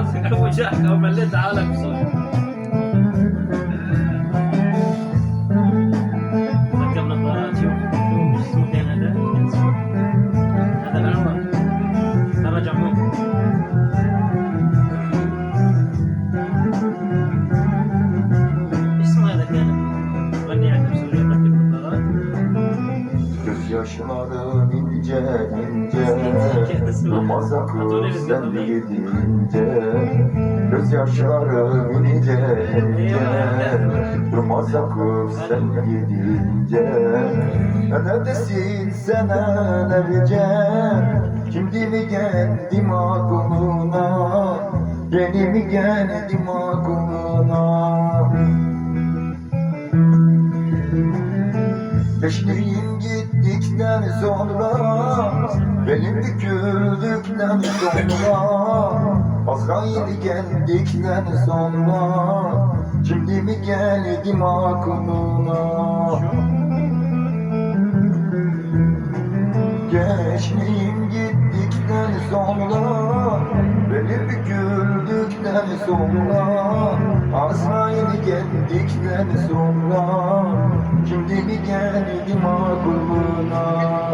ابو جاك أو مليت عالم بصوت ركب نظارات شوف اسمه كان هذا هذا العمر عموم إيش اسمه هذا كان غني عنده بسوريا ركب نظارات ince ince Durmaz akıl sen gidince Gözyaşların ince ince Durmaz akıl sen gidince Neredesin sen nelerce Şimdi mi geldim aklına? Yeni mi geldim aklına? Eşliğin gittikten sonra Benim büküldükten sonra Azrail geldikten sonra Şimdi mi geldim aklına Gençliğim gittikten sonra Benim büküldükten sonra Azrail geldikten sonra Şimdi mi geldim aklına